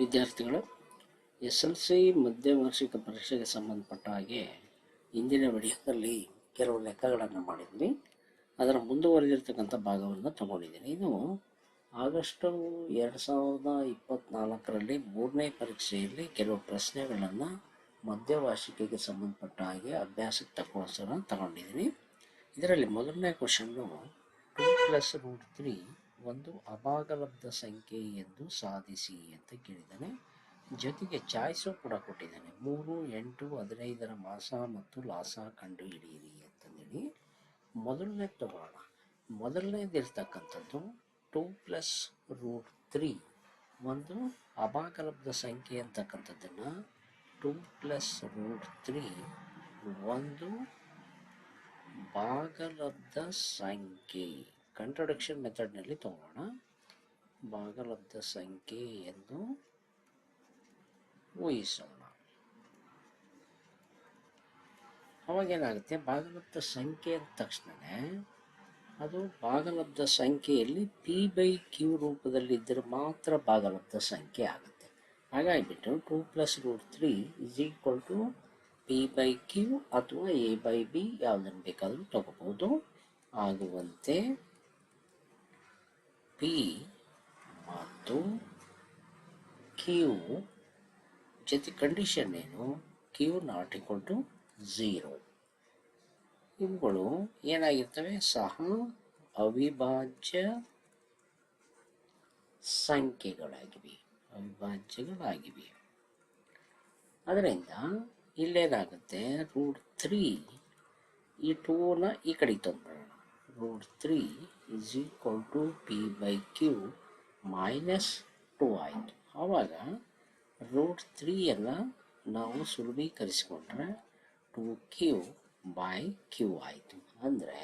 ವಿದ್ಯಾರ್ಥಿಗಳು S L C ಮಧ್ಯವಾರ್ಷಿಕ ಪರೀಕ್ಷೆಗೆ ಸಂಬಂಧಪಟ್ಟ ಹಾಗೆ ಇಂದಿನ ವಿಡಿಯೋದಲ್ಲಿ ಕೆಲವು ಲೆಕ್ಕಗಳನ್ನು ಮಾಡಿದ್ವಿ. ಅದರ ಮುಂದುವರೆದಿರ್ತಕ್ಕಂಥ ಭಾಗವನ್ನು ತಗೊಂಡಿದ್ದೀನಿ. ಇದು ಆಗಸ್ಟು ಎರಡು ಸಾವಿರದ ಇಪ್ಪತ್ತ್ನಾಲ್ಕರಲ್ಲಿ ಮೂರನೇ ಪರೀಕ್ಷೆಯಲ್ಲಿ ಕೆಲವು ಪ್ರಶ್ನೆಗಳನ್ನು ಮಧ್ಯವಾರ್ಷಿಕೆಗೆ ಸಂಬಂಧಪಟ್ಟ ಹಾಗೆ ಅಭ್ಯಾಸಕ್ಕೆ ತಕ್ಕೋಸ್ಕರ ತಗೊಂಡಿದ್ದೀನಿ. ಇದರಲ್ಲಿ ಮೊದಲನೇ question two plus root three ಒಂದು ಅಭಾಗಲಬ್ಧ ಸಂಖ್ಯೆ ಎಂದು ಸಾಧಿಸಿ ಅಂತ ಕೇಳಿದ್ದಾನೆ. ಜೊತೆಗೆ ಚಾಯ್ಸು ಕೂಡ ಕೊಟ್ಟಿದ್ದಾನೆ. ಮೂರು, ಎಂಟು, ಹದಿನೈದರ ಮಾಸ ಮತ್ತು ಲಾಸ ಕಂಡು ಹಿಡಿಯಿರಿ ಅಂತಂದೇಳಿ ಮೊದಲನೇ ತಗೋಣ ಮೊದಲನೇದಿರ್ತಕ್ಕಂಥದ್ದು ಟೂ ಪ್ಲಸ್ ರೂಟ್ ತ್ರೀ. ಒಂದು ಅಭಾಗಲಬ್ಧ ಸಂಖ್ಯೆ ಅಂತಕ್ಕಂಥದ್ದನ್ನು ಟೂ ಪ್ಲಸ್ ರೂಟ್ ತ್ರೀ. ಒಂದು ಭಾಗಲಬ್ಧ ಸಂಖ್ಯೆ. ಕಂಟ್ರಡಕ್ಷನ್ ಮೆಥಡ್ನಲ್ಲಿ ತಗೋಣ ಭಾಗಲಬ್ಧ ಸಂಖ್ಯೆ ಎಂದು ಊಹಿಸೋಣ. ಅವಾಗೇನಾಗುತ್ತೆ ಭಾಗಲಬ್ಧ ಸಂಖ್ಯೆ ಅಂದ ತಕ್ಷಣವೇ ಅದು ಭಾಗಲಬ್ಧ ಸಂಖ್ಯೆಯಲ್ಲಿ ಪಿ ಬೈ ಕ್ಯೂ ರೂಪದಲ್ಲಿದ್ದರೆ ಮಾತ್ರ ಭಾಗಲಬ್ಧ ಸಂಖ್ಯೆ ಆಗುತ್ತೆ. ಹಾಗಾಗಿಬಿಟ್ಟು two plus root three is equal to P by Q ಅಥವಾ ಎ ಬೈ ಬಿ ಯಾವುದನ್ನು ಬೇಕಾದರೂ ತಗೋಬೋದು. ಆಗುವಂತೆ ಪಿ ಮತ್ತು ಕ್ಯೂ ಜೊತೆ ಕಂಡೀಷನ್ ಏನು? Q not equal to zero ಇವುಗಳು ಏನಾಗಿರ್ತವೆ? ಸಹ ಅವಿಭಾಜ್ಯ ಸಂಖ್ಯೆಗಳಾಗಿವೆ. ಅವಿಭಾಜ್ಯಗಳಾಗಿವೆ. ಅದರಿಂದ ಇಲ್ಲೇನಾಗುತ್ತೆ? ರೂಟ್ ತ್ರೀ ಈ ಟೂನ ಈ ಕಡೆ ತಂದ್ಬಿಡೋಣ. Root three is equal to P by Q minus two ಆಯಿತು. ಆವಾಗ ರೂಟ್ ತ್ರೀಯನ್ನು ನಾವು ಸುಲಭೀಕರಿಸಿಕೊಂಡ್ರೆ ಟು ಕ್ಯೂ ಬೈ ಕ್ಯೂ ಆಯಿತು. ಅಂದರೆ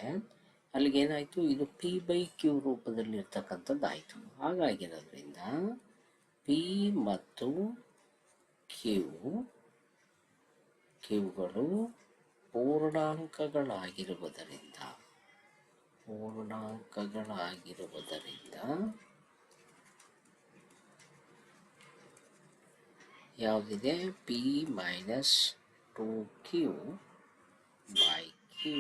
ಅಲ್ಲಿಗೇನಾಯಿತು ಇದು ಪಿ ಬೈ ಕ್ಯೂ ರೂಪದಲ್ಲಿರ್ತಕ್ಕಂಥದ್ದಾಯಿತು. ಹಾಗಾಗಿರೋದ್ರಿಂದ ಪಿ ಮತ್ತು ಕ್ಯೂ ಕ್ಯೂಗಳು ಪೂರ್ಣಾಂಕಗಳಾಗಿರುವುದರಿಂದ ಪೂರ್ಣಾಂಕಗಳಾಗಿರುವುದರಿಂದ ಯಾವುದಿದೆ? P minus two Q by Q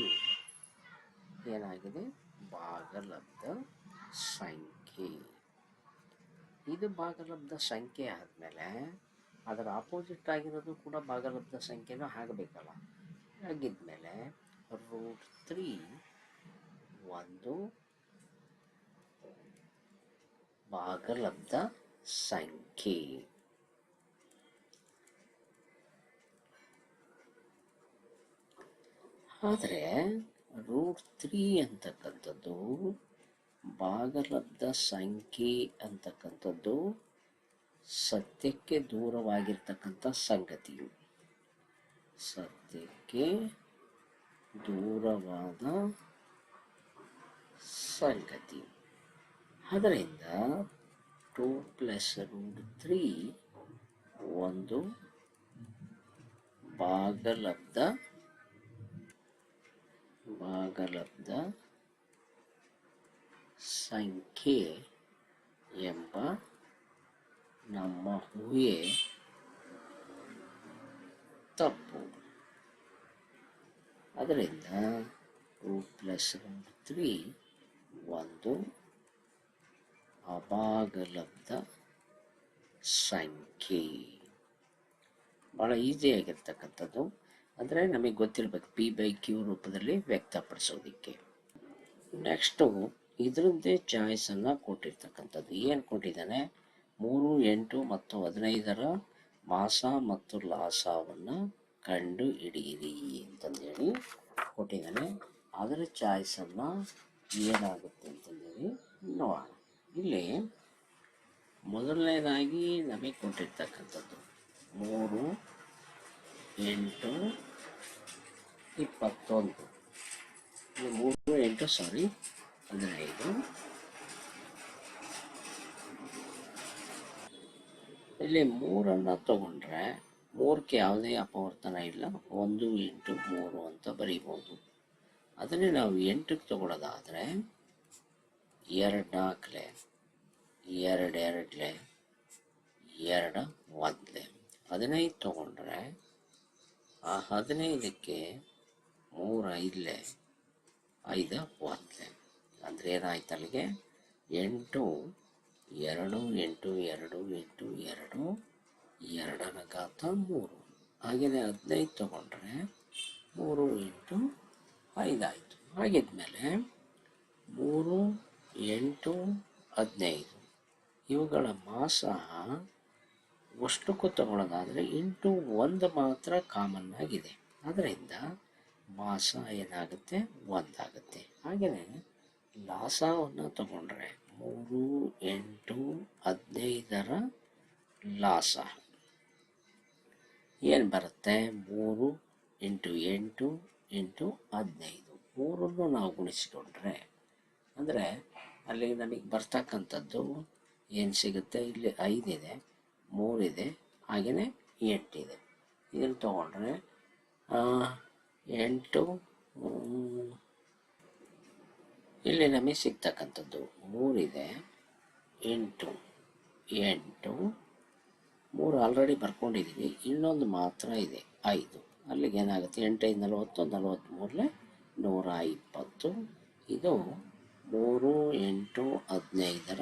ಏನಾಗಿದೆ? ಭಾಗಲಬ್ಧ ಸಂಖ್ಯೆ. ಇದು ಭಾಗಲಬ್ಧ ಸಂಖ್ಯೆ ಆದಮೇಲೆ ಅದರ ಆಪೋಸಿಟ್ ಆಗಿರೋದು ಕೂಡ ಭಾಗಲಬ್ಧ ಸಂಖ್ಯೆನೂ ಆಗಬೇಕಲ್ಲ. ಹಾಗಿದ್ಮೇಲೆ ರೂಟ್ ತ್ರೀ ಒಂದು ಭಾಗಲಬ್ಧ ಸಂಖ್ಯೆ. ಆದರೆ ರೂಟ್ ತ್ರೀ ಅಂತಕ್ಕಂಥದ್ದು ಭಾಗಲಬ್ಧ ಸಂಖ್ಯೆ ಅಂತಕ್ಕಂಥದ್ದು ಸತ್ಯಕ್ಕೆ ದೂರವಾಗಿರ್ತಕ್ಕಂಥ ಸಂಗತಿಯು. ಸತ್ಯಕ್ಕೆ ದೂರವಾದ ಸಂಗತಿ. ಅದರಿಂದ ಟೂ ಪ್ಲಸ್ ರೂಟ್ ತ್ರೀ ಒಂದು ಭಾಗಲಬ್ಧ ಭಾಗಲಬ್ಧ ಸಂಖ್ಯೆ ಎಂಬ ನಮ್ಮ ಊಹೆ ತಪ್ಪು. ಅದರಿಂದ ಟೂ ಪ್ಲಸ್ ರೂಟ್ ತ್ರೀ ಒಂದು ಅಭಾಗಲಬ್ಧ ಸಂಖ್ಯೆ. ಭಾಳ ಈಸಿಯಾಗಿರ್ತಕ್ಕಂಥದ್ದು ಅಂದರೆ ನಮಗೆ ಗೊತ್ತಿರಬೇಕು ಪಿ ಬೈ ಕ್ಯೂ ರೂಪದಲ್ಲಿ ವ್ಯಕ್ತಪಡಿಸೋದಕ್ಕೆ. ನೆಕ್ಸ್ಟು ಇದರದ್ದೇ ಚಾಯ್ಸನ್ನು ಕೊಟ್ಟಿರ್ತಕ್ಕಂಥದ್ದು. ಏನು ಕೊಟ್ಟಿದ್ದಾನೆ? ಮೂರು, ಎಂಟು ಮತ್ತು ಹದಿನೈದರ ಮಾಸ ಮತ್ತು ಲಾಸವನ್ನು ಕಂಡು ಹಿಡಿಯಿರಿ ಅಂತಂದೇಳಿ ಕೊಟ್ಟಿದ್ದಾನೆ. ಅದರ ಚಾಯ್ಸನ್ನು ಏನಾಗುತ್ತೆ ಅಂತಂದೇಳಿ ನೋಡೋಣ ಇಲ್ಲಿ ಮೊದಲನೇದಾಗಿ ನಮಗೆ ಕೊಟ್ಟಿರ್ತಕ್ಕಂಥದ್ದು ಮೂರು, ಎಂಟು, ಇಪ್ಪತ್ತೊಂದು. ಮೂರು, ಎಂಟು ಸಾರಿ ಹದಿನೈದು. ಇಲ್ಲಿ ಮೂರನ್ನು ತಗೊಂಡ್ರೆ ಮೂರಕ್ಕೆ ಯಾವುದೇ ಅಪವರ್ತನ ಇಲ್ಲ. ಒಂದು ಎಂಟು ಮೂರು ಅಂತ ಬರೀಬೋದು. ಅದನ್ನೇ ನಾವು ಎಂಟಕ್ಕೆ ತಗೊಳ್ಳೋದಾದರೆ ಎರಡು ನಾಲ್ಕಲೆ ಎರಡು ಎರಡಲೆ ಎರಡು ಒಂದಲೆ. ಹದಿನೈದು ತೊಗೊಂಡ್ರೆ, ಆ ಹದಿನೈದಕ್ಕೆ ಮೂರು ಐದಲೆ ಐದು ಒಂದಲೆ. ಅಂದರೆ ಏನಾಯ್ತು ಅಲ್ಲಿಗೆ? ಎಂಟು, ಎರಡು ಎಂಟು ಎರಡು ಎಂಟು, ಎರಡು ಎರಡರ ಘಾತ ಮೂರು. ಹಾಗೆಯೇ ಹದಿನೈದು ತೊಗೊಂಡ್ರೆ, ಮೂರು, ಎಂಟು ಐದಾಯಿತು. ಹಾಗಿದ್ಮೇಲೆ ಮೂರು, ಎಂಟು, ಹದಿನೈದು. ಇವುಗಳ ಮಾಸ ಅಷ್ಟಕ್ಕೂ ತಗೊಳ್ಳೋದಾದರೆ ಇಂಟು ಒಂದು ಮಾತ್ರ ಕಾಮನ್ ಆಗಿದೆ. ಅದರಿಂದ ಮಾಸ ಏನಾಗುತ್ತೆ? ಒಂದಾಗುತ್ತೆ. ಹಾಗೆಯೇ ಲಾಸವನ್ನು ತಗೊಂಡ್ರೆ ಮೂರು, ಎಂಟು, ಹದಿನೈದರ ಲಾಸ. ಏನು ಬರುತ್ತೆ? ಮೂರು ಇಂಟು ಎಂಟು ಇಂಟು ಹದಿನೈದು ಮೂರನ್ನು ನಾವು ಗುಣಿಸಿಕೊಂಡ್ರೆ, ಅಂದರೆ ಅಲ್ಲಿ ನಮಗೆ ಬರ್ತಕ್ಕಂಥದ್ದು ಏನು ಸಿಗುತ್ತೆ? ಇಲ್ಲಿ ಐದಿದೆ, ಮೂರಿದೆ ಹಾಗೆಯೇ ಎಂಟಿದೆ. ಇದನ್ನು ತೊಗೊಂಡ್ರೆ ಎಂಟು ಇಲ್ಲಿ ನಮಗೆ ಸಿಗ್ತಕ್ಕಂಥದ್ದು ಮೂರಿದೆ, ಎಂಟು ಎಂಟು, ಮೂರು ಆಲ್ರೆಡಿ ಬರ್ಕೊಂಡಿದ್ದೀವಿ ಇನ್ನೊಂದು ಮಾತ್ರ ಇದೆ, ಐದು. ಅಲ್ಲಿಗೆ ಏನಾಗುತ್ತೆ? ಎಂಟೈದು ನಲವತ್ತು ನಲವತ್ತ್ಮೂರಲೆ ನೂರ ಇಪ್ಪತ್ತು. ಇದು ಮೂರು, ಎಂಟು, ಹದಿನೈದರ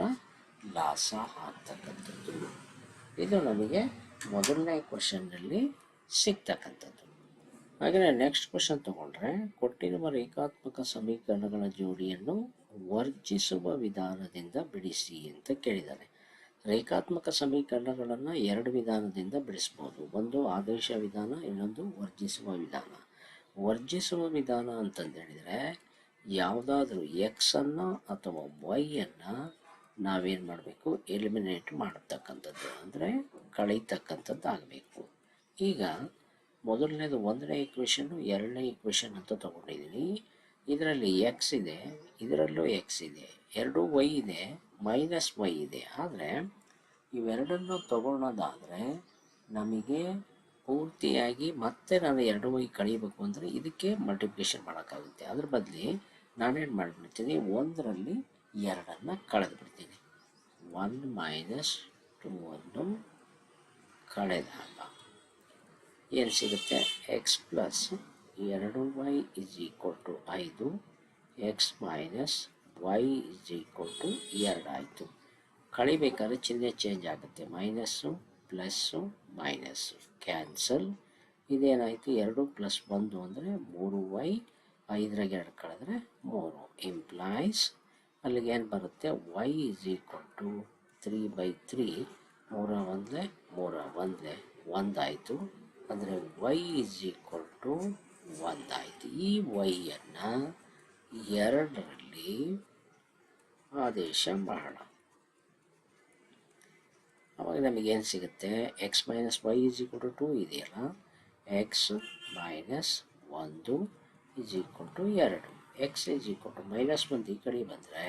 ಲಾಸ ಆಗ್ತಕ್ಕಂಥದ್ದು. ಇದು ನಮಗೆ ಮೊದಲನೇ ಕ್ವಶನ್ನಲ್ಲಿ ಸಿಗ್ತಕ್ಕಂಥದ್ದು. ಹಾಗೆಯೇ ನೆಕ್ಸ್ಟ್ ಕ್ವಶನ್ ತಗೊಂಡ್ರೆ, ಕೊಟ್ಟಿರುವ ರೇಖಾತ್ಮಕ ಸಮೀಕರಣಗಳ ಜೋಡಿಯನ್ನು ವರ್ಜಿಸುವ ವಿಧಾನದಿಂದ ಬಿಡಿಸಿ ಅಂತ ಕೇಳಿದ್ದಾರೆ. ರೇಖಾತ್ಮಕ ಸಮೀಕರಣಗಳನ್ನು ಎರಡು ವಿಧಾನದಿಂದ ಬಿಡಿಸ್ಬೋದು. ಒಂದು ಆದೇಶ ವಿಧಾನ, ಇನ್ನೊಂದು ವರ್ಜಿಸುವ ವಿಧಾನ. ವರ್ಜಿಸುವ ವಿಧಾನ ಅಂತಂದೇಳಿದರೆ ಯಾವುದಾದ್ರೂ ಎಕ್ಸನ್ನು ಅಥವಾ ವೈಯನ್ನು ನಾವೇನು ಮಾಡಬೇಕು? ಎಲಿಮಿನೇಟ್ ಮಾಡತಕ್ಕಂಥದ್ದು. ಅಂದರೆ ಕಳೀತಕ್ಕಂಥದ್ದು ಆಗಬೇಕು. ಈಗ ಮೊದಲನೇದು ಒಂದನೇ ಇಕ್ವೇಷನ್ನು ಎರಡನೇ ಇಕ್ವೇಷನ್ ಅಂತ ತೊಗೊಂಡಿದ್ದೀನಿ ಇದರಲ್ಲಿ ಎಕ್ಸ್ ಇದೆ, ಇದರಲ್ಲೂ ಎಕ್ಸ್ ಇದೆ, ಎರಡೂ ವೈ ಇದೆ. ಮೈನಸ್ ವೈ ಇದೆ. ಆದರೆ ಇವೆರಡನ್ನು ತಗೊಳ್ಳೋದಾದರೆ ನಮಗೆ ಪೂರ್ತಿಯಾಗಿ ಮತ್ತೆ ನಾನು ಎರಡು ವೈ ಕಳಿಬೇಕು ಅಂದರೆ ಇದಕ್ಕೆ ಮಲ್ಟಿಪ್ಲಿಕೇಶನ್ ಮಾಡೋಕ್ಕಾಗುತ್ತೆ. ಅದ್ರ ಬದಲಿ ನಾನೇನು ಮಾಡಿಬಿಡ್ತೀನಿ? ಒಂದರಲ್ಲಿ ಎರಡನ್ನು ಕಳೆದು ಬಿಡ್ತೀನಿ ಒನ್ ಮೈನಸ್ ಟೂ ಅನ್ನು ಕಳೆದಾಗ ಏನು ಸಿಗುತ್ತೆ? ಎಕ್ಸ್ ಪ್ಲಸ್ ಎರಡು ವೈ ಇಸ್ ಈಕ್ವಲ್ ಟು ಐದು. X minus y is equal to ಎರಡು ಆಯಿತು. ಕಳಿಬೇಕಾದ್ರೆ ಚಿಹ್ನೆ ಚೇಂಜ್ ಆಗುತ್ತೆ. ಮೈನಸ್ಸು ಪ್ಲಸ್ಸು ಮೈನಸ್ಸು ಕ್ಯಾನ್ಸಲ್ ಇದೇನಾಯಿತು? ಎರಡು ಪ್ಲಸ್ ಒಂದು ಅಂದರೆ ಮೂರು ವೈ ಐದರಾಗ ಎರಡು ಕಳೆದ್ರೆ ಮೂರು. ಇಂಪ್ಲಾಯ್ಸ್ ಅಲ್ಲಿಗೆ ಏನು ಬರುತ್ತೆ? Y is equal to three by three ಮೂರ ಒಂದೇ ಮೂರ ಒಂದೇ. ಒಂದಾಯಿತು. ಅಂದರೆ ವೈ ಇಸ್ ಈಕ್ವಲ್ ಟು ಒಂದಾಯಿತು. ಈ ವೈಯನ್ನು ಎರಡರಲ್ಲಿ ಆದೇಶ ಮಾಡೋಣ ಅವಾಗ ನಮಗೇನು ಸಿಗುತ್ತೆ? X minus Y is equal to two ಇದೆಯಲ್ಲ? ಎಕ್ಸ್ ಮೈನಸ್ ಒಂದು ಇಸ್ ಈಕ್ವಲ್ ಟು ಎರಡು. X is equal to minus ಒಂದು ಈ ಕಡೆ ಬಂದರೆ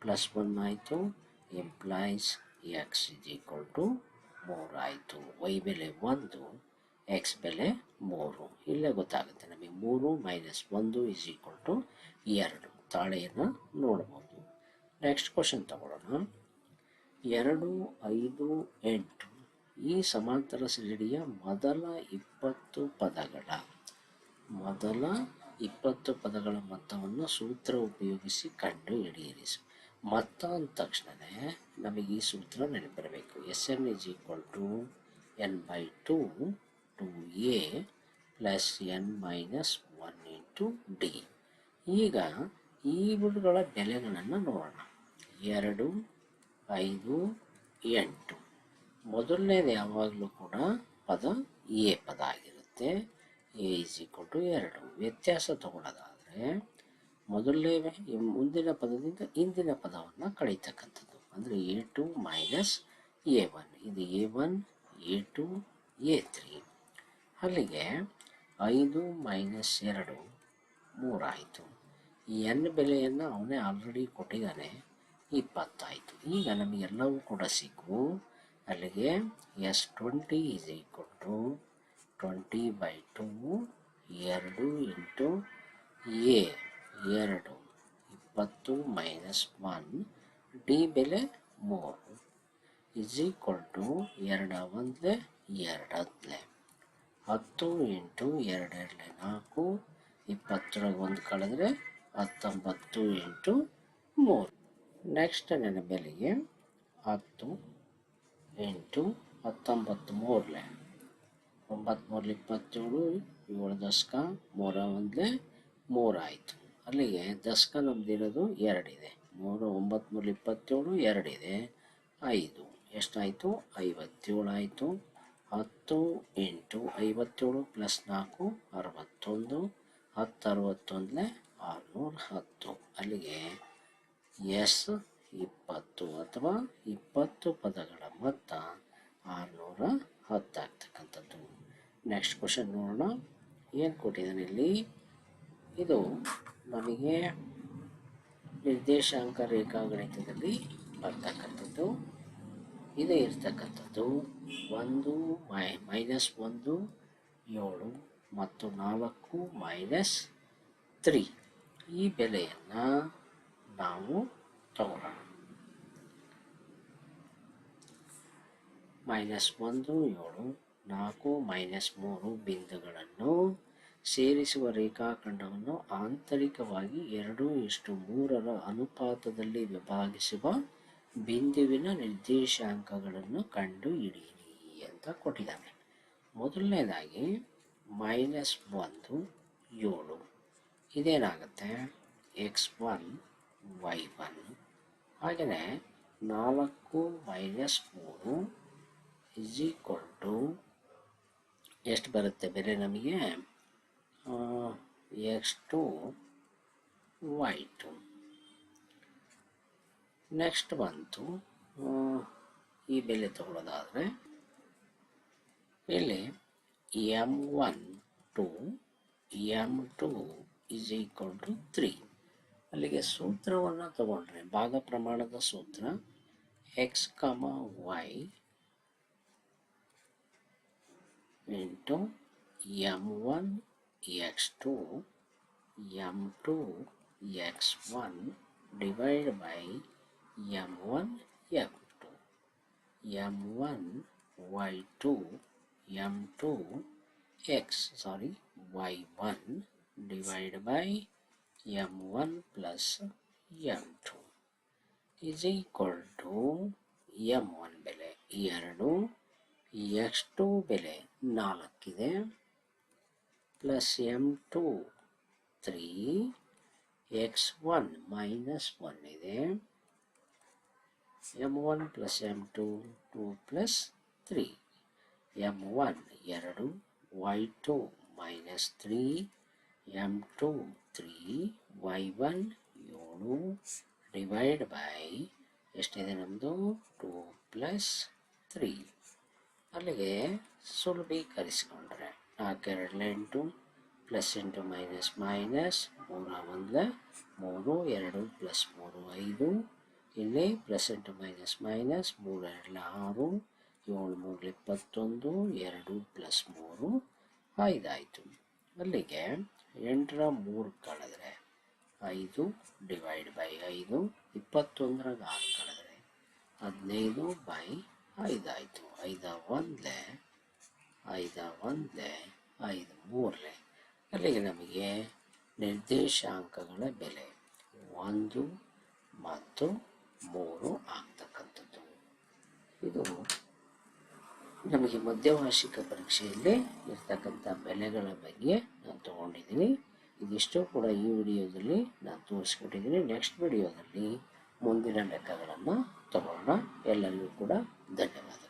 ಪ್ಲಸ್ ಒನ್ ಆಯಿತು implies X is equal to ಮೂರು ಆಯಿತು. ವೈ ಬೆಲೆ ಒಂದು ಎಕ್ಸ್ ಬೆಲೆ ಮೂರು. ಇಲ್ಲೇ ಗೊತ್ತಾಗುತ್ತೆ ನಮಗೆ. ಮೂರು ಮೈನಸ್ ಒಂದು ಇಸ್ ಈಕ್ವಲ್ ಟು ಎರಡು. ತಾಳೆಯನ್ನು ನೋಡ್ಬೋದು. ನೆಕ್ಸ್ಟ್ ಕ್ವಶನ್ ತಗೊಳ್ಳೋಣ. ಎರಡು, ಐದು, ಎಂಟು ಈ ಸಮಾಂತರ ಶ್ರೇಣಿಯ ಮೊದಲ ಇಪ್ಪತ್ತು ಪದಗಳ, ಮೊದಲ ಇಪ್ಪತ್ತು ಪದಗಳ ಮೊತ್ತವನ್ನು ಸೂತ್ರ ಉಪಯೋಗಿಸಿ ಕಂಡು ಹಿಡಿಯಿರಿ ಮೊತ್ತ ಅಂದ ತಕ್ಷಣವೇ ನಮಗೆ ಈ ಸೂತ್ರ ನೆನಪಿರಬೇಕು. S N is equal to N by two two A plus N minus one into D ಈಗ ಈ ಬಿಡುಗಳ ಬೆಲೆಗಳನ್ನು ನೋಡೋಣ. ಎರಡು, ಐದು, ಎಂಟು. ಮೊದಲನೇದು ಯಾವಾಗಲೂ ಕೂಡ ಪದ ಎ ಪದ ಆಗಿರುತ್ತೆ. ಎ ಇಸ್ ಈಕ್ವಲ್ ಟು ಎರಡು. ವ್ಯತ್ಯಾಸ ತಗೊಳ್ಳೋದಾದರೆ ಮೊದಲನೇ ಮುಂದಿನ ಪದದಿಂದ ಹಿಂದಿನ ಪದವನ್ನು ಕಳೀತಕ್ಕಂಥದ್ದು. ಅಂದರೆ A two minus A one ಇದು A one A two A three ಅಲ್ಲಿಗೆ ಐದು ಮೈನಸ್ ಎರಡು ಮೂರಾಯಿತು. ಎನ್ ಬೆಲೆಯನ್ನು ಅವನೇ ಆಲ್ರೆಡಿ ಕೊಟ್ಟಿದ್ದಾನೆ. ಇಪ್ಪತ್ತಾಯಿತು. ಈಗ ನಮಗೆಲ್ಲವೂ ಕೂಡ ಸಿಕ್ಕು. ಅಲ್ಲಿಗೆ S twenty is equal to twenty by two ಎರಡು ಇಂಟು ಎ ಎರಡು, ಇಪ್ಪತ್ತು ಮೈನಸ್ ಒನ್ ಡಿ ಬೆಲೆ ಮೂರು ಇಸ್ ಈಕ್ವಲ್ ಟು ಎರಡ ಒಂದ್ಲೆ ಎರಡತ್ಲೆ. ಹತ್ತು ಇಂಟು ಎರಡು ನಾಲ್ಕು ಇಪ್ಪತ್ತರಾಗ ಒಂದು ಕಳೆದ್ರೆ ಹತ್ತೊಂಬತ್ತು ಇಂಟು ಮೂರು. ನೆಕ್ಸ್ಟ್ ನನ್ನ ಬೆಲೆಗೆ ಹತ್ತು ಎಂಟು ಹತ್ತೊಂಬತ್ತು ಮೂರಲೆ. ಒಂಬತ್ತು ಮೂರಲೆ ಇಪ್ಪತ್ತೇಳು, ಏಳು ದಶಕ ಮೂರ ಒಂದಲೆ ಮೂರಾಯಿತು ಅಲ್ಲಿಗೆ ದಶಕ ನಮ್ದಿರೋದು ಎರಡಿದೆ. ಮೂರು, ಒಂಬತ್ತು ಮೂರಲೆ ಇಪ್ಪತ್ತೇಳು, ಎರಡಿದೆ, ಐದು. ಎಷ್ಟಾಯಿತು? ಐವತ್ತೇಳು ಆಯಿತು. ಹತ್ತು, ಎಂಟು, ಐವತ್ತೇಳು ಪ್ಲಸ್ ನಾಲ್ಕು, ಅರವತ್ತೊಂದು, ಹತ್ತು, ಅರವತ್ತೊಂದನೇ ಆರುನೂರ ಹತ್ತು. ಅಲ್ಲಿಗೆ ಎಸ್, ಇಪ್ಪತ್ತು ಅಥವಾ ಇಪ್ಪತ್ತು ಪದಗಳ ಮೊತ್ತ ಆರುನೂರ ಹತ್ತಾಗ್ತಕ್ಕಂಥದ್ದು ನೆಕ್ಸ್ಟ್ ಕ್ವಶನ್ ನೋಡೋಣ. ಏನು ಕೊಟ್ಟಿದ್ದಾನೆ ಇಲ್ಲಿ? ಇದು ನಮಗೆ ನಿರ್ದೇಶಾಂಕ ರೇಖಾಗಣಿತದಲ್ಲಿ ಬರ್ತಕ್ಕಂಥದ್ದು. ಇದೇ ಇರ್ತಕ್ಕಂಥದ್ದು. ಒಂದು ಮೈ, ಮೈನಸ್ ಒಂದು, ಏಳು ಮತ್ತು ನಾಲ್ಕು ಮೈನಸ್ ತ್ರೀ. ಈ ಬೆಲೆಯನ್ನು ನಾವು ತಗೊಳ್ಳೋಣ ಮೈನಸ್ ಒಂದು, ಏಳು, ನಾಲ್ಕು ಮೈನಸ್ ಮೂರು ಬಿಂದುಗಳನ್ನು ಸೇರಿಸುವ ರೇಖಾಖಂಡವನ್ನು ಆಂತರಿಕವಾಗಿ ಎರಡು ಇಷ್ಟು ಮೂರರ ಅನುಪಾತದಲ್ಲಿ ವಿಭಾಗಿಸುವ ಬಿಂದುವಿನ ನಿರ್ದೇಶಾಂಕಗಳನ್ನು ಕಂಡು ಹಿಡಿಯಿರಿ ಅಂತ ಕೊಟ್ಟಿದ್ದಾನೆ. ಮೊದಲನೇದಾಗಿ ಮೈನಸ್ ಒಂದು, ಏಳು. ಇದೇನಾಗುತ್ತೆ? X one, Y one. ಹಾಗೆಯೇ ನಾಲ್ಕು ಮೈನಸ್ ಮೂರು ಇಸ್ ಈಕ್ವಲ್ ಟು ಎಷ್ಟು ಬರುತ್ತೆ ಬೇರೆ ನಮಗೆ? X two y two. Next ಬಂತು. ಈ ಬೆಲೆ ತಗೊಳ್ಳೋದಾದರೆ ಇಲ್ಲಿ m one two m two is equal to three ಅಲ್ಲಿಗೆ ಸೂತ್ರವನ್ನು ತಗೊಂಡ್ರೆ, ಭಾಗ ಪ್ರಮಾಣದ ಸೂತ್ರ x comma y into m one x two m two x one divide by m one m two m one y two m two x sorry y one divide by m one plus m two is equal to m one ಬೆಲೆ ಎರಡು x two ಬೆಲೆ ನಾಲ್ಕಿದೆ plus m two three x one minus one ಇದೆ m one plus m two two plus three m one ಎರಡು. Y two minus three m two three y one ಏಳು. Divide by ಎಷ್ಟಿದೆ ನಮ್ಮದು to plus three ಅಲ್ಲಿಗೆ ಸುಲಭೀಕರಿಸಿಕೊಂಡ್ರೆ ನಾಲ್ಕೆರಡಲೆ ಎಂಟು plus ಎಂಟು minus minus ಮೂರ ಒಂದಲ ಮೂರು, ಎರಡು ಪ್ಲಸ್ ಮೂರು ಐದು. ಇಲ್ಲಿ ಪ್ರೆಸೆಂಟ್ ಮೈನಸ್ ಮೈನಸ್ ಮೂರು ಎರಡಲ ಆರು, ಏಳು ಮೂರು ಇಪ್ಪತ್ತೊಂದು ಎರಡು ಪ್ಲಸ್ ಮೂರು, ಐದಾಯಿತು. ಅಲ್ಲಿಗೆ ಎಂಟರ ಮೂರು ಕಳೆದ್ರೆ ಐದು ಡಿವೈಡ್ ಬೈ ಐದು ಇಪ್ಪತ್ತೊಂದರಾಗ ಆರು ಕಳೆದ್ರೆ ಹದಿನೈದು ಬೈ ಐದಾಯಿತು. ಐದ ಒಂದೇ ಐದ ಒಂದೇ ಐದು ಮೂರಲೆ. ಅಲ್ಲಿಗೆ ನಮಗೆ ನಿರ್ದೇಶಾಂಕಗಳ ಬೆಲೆ ಒಂದು ಮತ್ತು ಮೂರು ಆಗ್ತಕ್ಕಂಥದ್ದು. ಇದು ನಮಗೆ ಮಧ್ಯವಾರ್ಷಿಕ ಪರೀಕ್ಷೆಯಲ್ಲಿ ಇರ್ತಕ್ಕಂಥ ಬೆಲೆಗಳ ಬಗ್ಗೆ ನಾನು ತಗೊಂಡಿದ್ದೀನಿ. ಇದಿಷ್ಟು ಕೂಡ ಈ ವಿಡಿಯೋದಲ್ಲಿ ನಾನು ತೋರಿಸ್ಕೊಟ್ಟಿದ್ದೀನಿ. ನೆಕ್ಸ್ಟ್ ವಿಡಿಯೋದಲ್ಲಿ ಮುಂದಿನ ಲೆಕ್ಕಗಳನ್ನು ತಗೊಳ್ಳೋಣ ಎಲ್ಲರಿಗೂ ಕೂಡ ಧನ್ಯವಾದ.